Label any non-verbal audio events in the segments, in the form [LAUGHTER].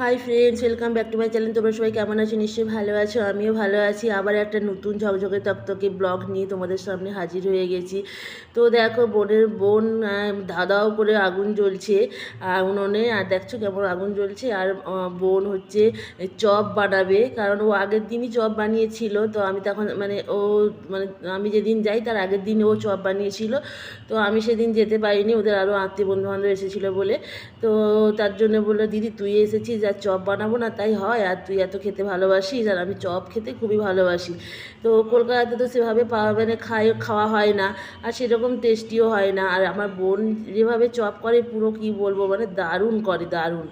Hi friends welcome back to my channel তোমরা সবাই কেমন আছো? নিশ্চয়ই ভালো আছো, আমিও ভালো আছি। আবার একটা নতুন ঝকঝকে তকতকে ব্লগ নিয়ে তোমাদের সামনে হাজির হয়ে গেছি। তো দেখো, বোনের বোন ধাঁধাও করে আগুন জ্বলছে আর উনুনে। আর দেখছ কেমন আগুন জ্বলছে? আর বোন হচ্ছে চপ বানাবে, কারণ ও আগের দিনই চপ বানিয়েছিল। তো আমি তখন মানে ও মানে আমি যেদিন যাই, তার আগের দিন ও চপ বানিয়েছিল। তো আমি সেদিন যেতে পারিনি, ওদের আরও আত্মীয় বন্ধু বান্ধব এসেছিল বলে। তো তার জন্য বলল, দিদি, তুই এসেছিস? আর চপ বানাবো না? তাই হয়, আর তুই এত খেতে ভালোবাসিস, আর আমি চপ খেতে খুবই ভালোবাসি। তো কলকাতাতে তো সেভাবে পাওয়া মানে খাই খাওয়া হয় না, আর সেরকম টেস্টিও হয় না। আর আমার বোন যেভাবে চপ করে, পুরো কি বলব মানে দারুণ করে, দারুণ।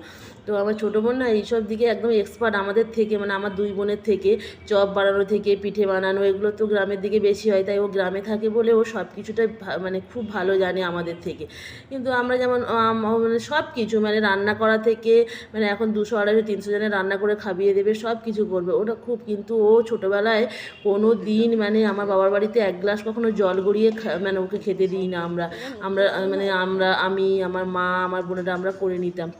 তো আমার ছোটো বোন না এইসব দিকে একদম এক্সপার্ট আমাদের থেকে মানে আমার দুই বোনের থেকে, চপ বানানো থেকে, পিঠে বানানো, এগুলো তো গ্রামের দিকে বেশি হয়, তাই ও গ্রামে থাকে বলে ও সব কিছুটাই মানে খুব ভালো জানে আমাদের থেকে। কিন্তু আমরা যেমন মানে সব কিছু মানে রান্না করা থেকে মানে এখন দুশো, আড়াইশো, তিনশো জনের রান্না করে খাইয়ে দেবে সব কিছু করবে। ওটা খুব, কিন্তু ও ছোটোবেলায় কোনো দিন মানে আমার বাবার বাড়িতে এক গ্লাস কখনো জল গড়িয়ে মানে ওকে খেতে দিই না আমরা। আমরা মানে আমরা, আমি, আমার মা, আমার বোনেরা আমরা করে নিতাম।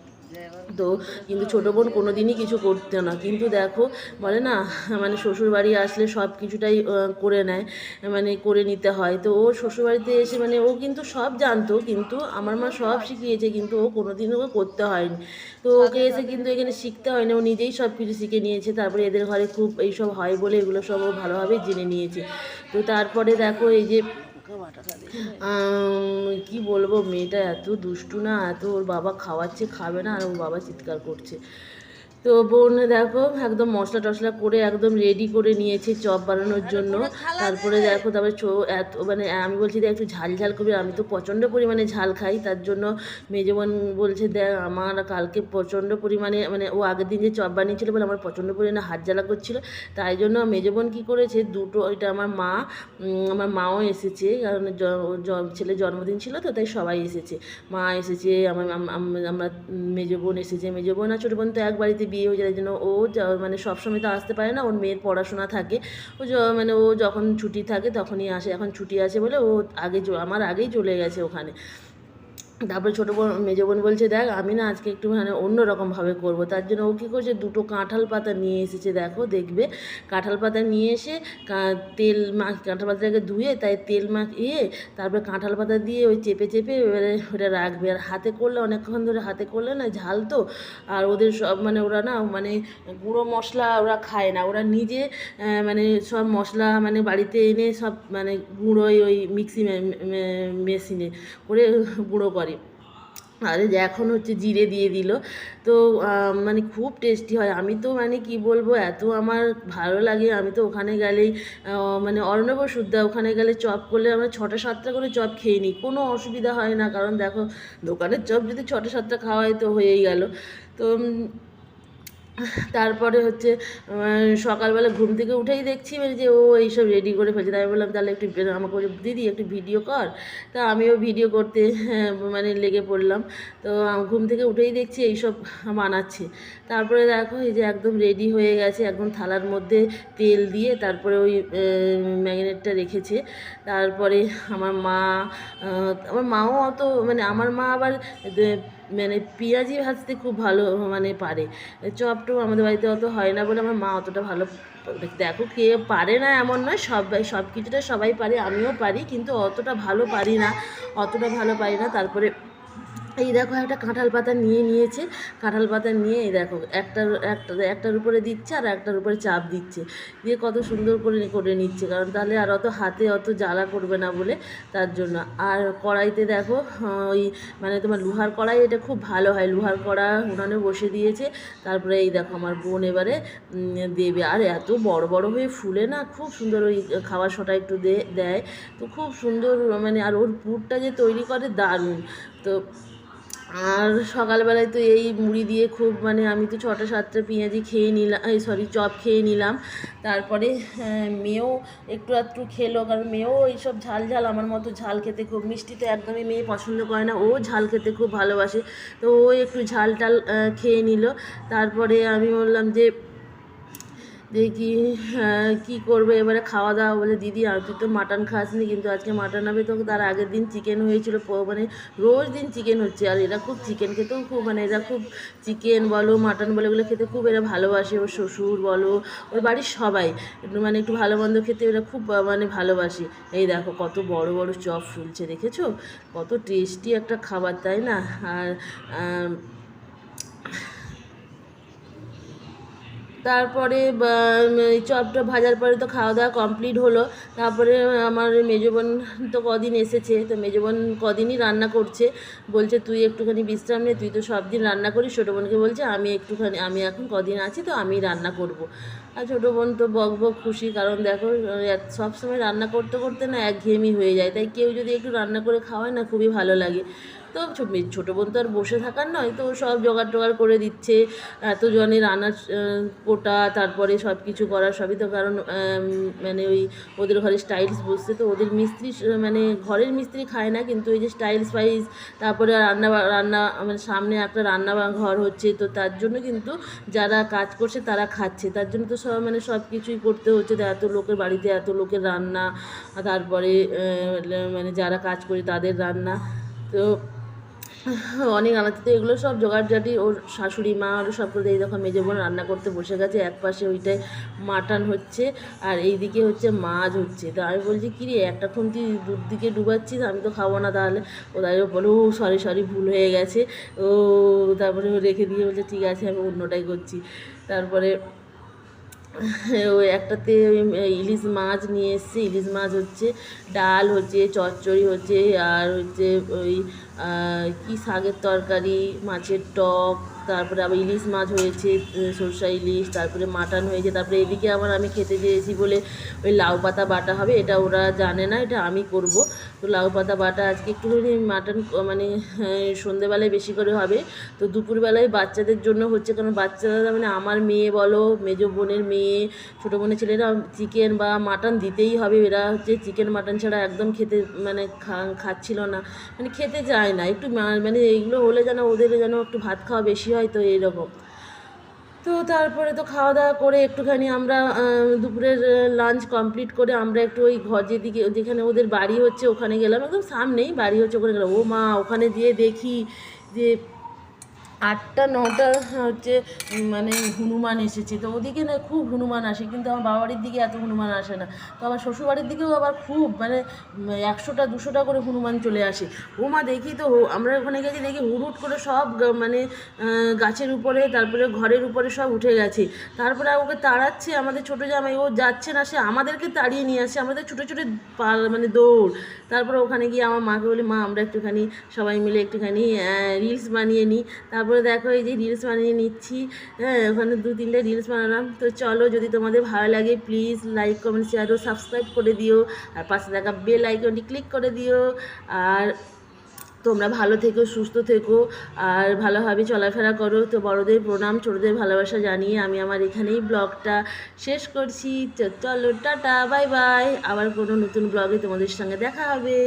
তো কিন্তু ছোটো বোন কোনো দিনই কিছু করতো না। কিন্তু দেখো, বলে না মানে শ্বশুরবাড়ি আসলে সব কিছুটাই করে নেয় মানে করে নিতে হয়। তো ও শ্বশুরবাড়িতে এসে মানে ও কিন্তু সব জানতো, কিন্তু আমার মা সব শিখিয়েছে, কিন্তু ও কোনো দিন ওকে করতে হয়নি। তো ওকে এসে কিন্তু এখানে শিখতে হয় না ও নিজেই সব কিছু শিখে নিয়েছে। তারপরে এদের ঘরে খুব এইসব হয় বলে এগুলো সব ও ভালোভাবেই জেনে নিয়েছে। তো তারপরে দেখো এই যে কি বলব, মেয়েটা এত দুষ্টু না, এত ওর বাবা খাওয়াচ্ছে, খাবে না, আর ওর বাবা চিৎকার করছে। তো বোন দেখো একদম মশলা টশলা করে একদম রেডি করে নিয়েছে চপ বানানোর জন্য। তারপরে দেখো তারপরে চো এত মানে আমি বলছি দেখ একটু ঝাল ঝাল করবি আমি তো প্রচণ্ড পরিমাণে ঝাল খাই তার জন্য মেজো বলছে দেখ আমার কালকে প্রচণ্ড পরিমাণে মানে ও আগের দিন যে চপ বানিয়েছিল বলে আমার প্রচণ্ড পরিমাণে হাত জ্বালা করছিল। তাই জন্য মেজো বোন কী করেছে দুটো এটা আমার মা আমার মাও এসেছে কারণ ছেলের জন্মদিন ছিল তো তাই সবাই এসেছে। মা এসেছে আমার আম- আম- আমরা মেজো বোন এসেছে। মেজো বোন আর ছোটো বোন তো এক বাড়িতে বিয়ে হয়ে যায় জন্য ও মানে সবসময় তো আসতে পারে না, ওর মেয়ের পড়াশোনা থাকে। ও মানে ও যখন ছুটি থাকে তখনই আসে, এখন ছুটি আছে বলে ও আগে আমার আগেই চলে গেছে ওখানে। তারপরে ছোটো বোন, মেজো বোন বলছে, দেখ, আমি না আজকে একটু মানে অন্যরকমভাবে করব। তার জন্য ও কী করছে, দুটো কাঁঠাল পাতা নিয়ে এসেছে, দেখো, দেখবে। কাঁঠাল পাতা নিয়ে এসে তেল মাখ কাঁঠাল পাতাটাকে ধুয়ে, তাই তেল মাখিয়ে তারপরে কাঁঠাল পাতা দিয়ে ওই চেপে চেপে এবারে ওটা রাখবে। আর হাতে করলে, অনেকক্ষণ ধরে হাতে করলে না ঝাল তো। আর ওদের সব মানে ওরা না মানে গুঁড়ো মশলা ওরা খায় না। ওরা নিজে মানে সব মশলা মানে বাড়িতে এনে সব মানে গুঁড়োই ওই মিক্সি মেশিনে করে গুঁড়ো করে। আর এখন হচ্ছে জিরে দিয়ে দিল। তো মানে খুব টেস্টি হয়। আমি তো মানে কি বলব, এত আমার ভালো লাগে। আমি তো ওখানে গেলেই মানে অর্ণব সুদ্ধা ওখানে গেলে চপ করলে আমরা ছটা সাতটা করে চপ খেয়ে নিই। কোনো অসুবিধা হয় না। কারণ দেখো, দোকানের চপ যদি ছটা সাতটা খাওয়াই তো হয়েই গেল। তো তারপরে হচ্ছে সকালবেলা ঘুম থেকে উঠেই দেখছি মানে যে ও এইসব রেডি করে ফেলছে। তাই বললাম তাহলে একটু আমাকে বলছে দিদি একটু ভিডিও কর। তা আমিও ভিডিও করতে হ্যাঁ, মানে লেগে পড়লাম। তো ঘুম থেকে উঠেই দেখছি এইসব বানাচ্ছে তারপরে দেখো এই যে একদম রেডি হয়ে গেছে একদম থালার মধ্যে তেল দিয়ে তারপরে ওই ম্যাগনেটটা রেখেছে। তারপরে আমার মা আমার মাও অত মানে আমার মা আবার মানে পেঁয়াজি ভাজতে খুব ভালো মানে পারে। চপ টপ আমাদের বাড়িতে অত হয় না বলে আমার মা অতটা ভালো দেখো কে পারে না এমন নয় সবাই সব কিছুটা সবাই পারে, আমিও পারি, কিন্তু অতটা ভালো পারি না, অতটা ভালো পারি না। তারপরে এই দেখো একটা কাঁঠাল পাতা নিয়ে নিয়েছে। কাঁঠাল পাতা নিয়ে এই দেখো একটার একটা, একটার উপরে দিচ্ছে আর একটার উপরে চাপ দিচ্ছে। দিয়ে কত সুন্দর করে করে নিচ্ছে। কারণ তাহলে আর অত হাতে অত জ্বালা করবে না বলে তার জন্য। আর কড়াইতে দেখো ওই মানে তোমার লোহার কড়াই, এটা খুব ভালো হয়। লোহার কড়া উনানে বসে দিয়েছে। তারপরে এই দেখো আমার বোন এবারে দেবে। আর এত বড় বড় হয়ে ফুলে না, খুব সুন্দর ওই খাবার সোটা একটু দেয়। তো খুব সুন্দর মানে আর ওর পুরটা যে তৈরি করে দারুণ। তো আর সকালবেলায় তো এই মুড়ি দিয়ে খুব মানে আমি তো ছটা সাতটা পেঁয়াজি খেয়ে নিলাম এই সরি চপ খেয়ে নিলাম। তারপরে হ্যাঁ, মেয়েও একটু একটু খেলো কারণ মেয়েও এইসব ঝাল ঝাল আমার মতো ঝাল খেতে খুব মিষ্টি তো একদমই মেয়ে পছন্দ করে না ও ঝাল খেতে খুব ভালোবাসে। তো ও একটু ঝাল টাল খেয়ে নিল। তারপরে আমি বললাম যে দেখি আহ, কি করবে? এবারে খাওয়া দাওয়া বলে দিদি তুই তো মাটন খাসনি কিন্তু আজকে মাটন হবে তো তার আগের দিন চিকেন হয়েছিল মানে রোজ দিন চিকেন হচ্ছে। আর এরা খুব চিকেন খেতেও খুব মানে এরা খুব চিকেন বলো মাটন বলো এগুলো খেতে খুব এরা ভালোবাসে। ওর শ্বশুর বলো ওর বাড়ির সবাই। মানে একটু ভালো মন্দ খেতে এরা খুব মানে ভালোবাসে। এই দেখো কত বড় বড় চপ ফুলছে দেখেছ? কত টেস্টি একটা খাবার তাই না? আর তারপরে চপটা ভাজার পরে তো খাওয়া দাওয়া কমপ্লিট হলো। তারপরে আমার মেজবন তো কদিন এসেছে, তো মেজবন কদিনই রান্না করছে। বলছে, তুই একটুখানি বিশ্রাম নে, তুই তো সব দিন রান্না করিস। ছোটো বোনকে বলছে, আমি একটুখানি, আমি এখন কদিন আছি, তো আমি রান্না করব। আর ছোটো বোন তো বক বক খুশি কারণ দেখো সব সময় রান্না করতে করতে না একঘেয়েমি হয়ে যায়। তাই কেউ যদি একটু রান্না করে খাওয়ায় না খুবই ভালো লাগে। তো ছোটো বোন তো আর বসে থাকার নয় তো সব জোগাড় টোগাড় করে দিচ্ছে। এত জনের রান্নার আহ, কোটা তারপরে সব কিছু করা সবই তো কারণ মানে ওই ওদের ঘরে স্টাইলস বসছে তো ওদের মিস্ত্রি মানে ঘরের মিস্ত্রি খায় না কিন্তু ওই যে স্টাইলস ফাইলস তারপরে রান্না রান্না মানে সামনে একটা রান্না ঘর হচ্ছে তো তার জন্য কিন্তু যারা কাজ করছে তারা খাচ্ছে তার জন্য তো সব মানে সব কিছুই করতে হচ্ছে। এত লোকের বাড়িতে এত লোকের রান্না তারপরে মানে যারা কাজ করে তাদের রান্না। তো অনেক আলাদা। তো এগুলো সব জোগাড়জাটি ওর শাশুড়ি মা, ওর সব করে। এই দেখো মেজো বোন রান্না করতে বসে গেছে। এক পাশে ওইটায় মাটন হচ্ছে, আর এইদিকে হচ্ছে মাছ হচ্ছে। তো আমি বলছি কী রে একটা খুন্তি দুধ দিকে ডুবাচ্ছিস, আমি তো খাব না তাহলে। ও তাই বলো, ও সরি সরি ভুল হয়ে গেছে। ও তারপরে রেখে দিয়ে বলছে, ঠিক আছে, আমি অন্যটাই করছি। তারপরে [LAUGHS] ওই একটাতে ইলিশ মাছ নিয়ে এসছে। ইলিশ মাছ হচ্ছে, ডাল হচ্ছে, চচ্চড়ি হচ্ছে, আর হচ্ছে ওই কি শাকের তরকারি মাছের টক তারপরে আবার ইলিশ মাছ হয়েছে সরষা ইলিশ তারপরে মাটন হয়েছে তারপরে এদিকে আবার আমি খেতে চেয়েছি বলে ওই লাউ পাতা বাটা হবে এটা ওরা জানে না এটা আমি করব। তো লাউ পাতা বাটা আজকে একটুখানি মাটন মানে হ্যাঁ, সন্ধেবেলায় বেশি করে হবে। তো দুপুরবেলায় বাচ্চাদের জন্য হচ্ছে কারণ বাচ্চারা মানে আমার মেয়ে বলো মেজো বোনের মেয়ে ছোটো বোনের ছেলেরা চিকেন বা মাটন দিতেই হবে। এরা হচ্ছে চিকেন মাটন ছাড়া একদম খেতে মানে খাচ্ছিল না। মানে খেতে চায় না, একটু মানে এইগুলো হলে যেন ওদের যেন একটু ভাত খাওয়া বেশি হয় তো এইরকম তো তারপরে তো খাওয়া দাওয়া করে একটুখানি আমরা দুপুরের লাঞ্চ কমপ্লিট করে আমরা একটু ওই ঘর যেদিকে, যেখানে ওদের বাড়ি হচ্ছে ওখানে গেলাম। একদম সামনেই বাড়ি হচ্ছে ওখানে গেলাম। ও মা, ওখানে গিয়ে দেখি যে আটটা, নটা হচ্ছে মানে হনুমান এসেছে। তো ওদিকে না খুব হনুমান আসে, কিন্তু আমার বাবা বাড়ির দিকে এত হনুমান আসে না। তো আমার শ্বশুরবাড়ির দিকেও আবার খুব মানে একশোটা, দুশোটা করে হনুমান চলে আসে। ও মা, দেখি তো আমরা ওখানে গেছি, দেখি হুড়ুট করে সব মানে গাছের উপরে, তারপরে ঘরের উপরে সব উঠে গেছে। তারপরে ওকে তাড়াচ্ছে আমাদের ছোটো জামাই, ও যাচ্ছে না, সে আমাদেরকে তাড়িয়ে নিয়ে আসে। আমাদের ছোটো ছোটো মানে দৌড়। তারপরে ওখানে গিয়ে আমার মাকে বলি, মা, আমরা একটুখানি সবাই মিলে একটুখানি রিলস বানিয়ে নিই। তারপরে দেখো এই যে রিলস বানিয়ে নিচ্ছি। হ্যাঁ ওখানে দু তিনটে রিলস বানালাম। তো চলো যদি তোমাদের ভালো লাগে প্লিজ লাইক কমেন্ট শেয়ার ও সাবস্ক্রাইব করে দিও। আর পাশে থাকা বেল আইকনটি ক্লিক করে দিও। আর তোমরা ভালো থেকো, সুস্থ থেকো। আর ভালোভাবে চলাফেরা করো। তো বড়দের প্রণাম, ছোটদের ভালোবাসা জানিয়ে আমি আমার এখানেই ব্লগটা শেষ করছি। চলো, টাটা বাই বাই আবার কোনো নতুন ব্লগে তোমাদের সঙ্গে দেখা হবে।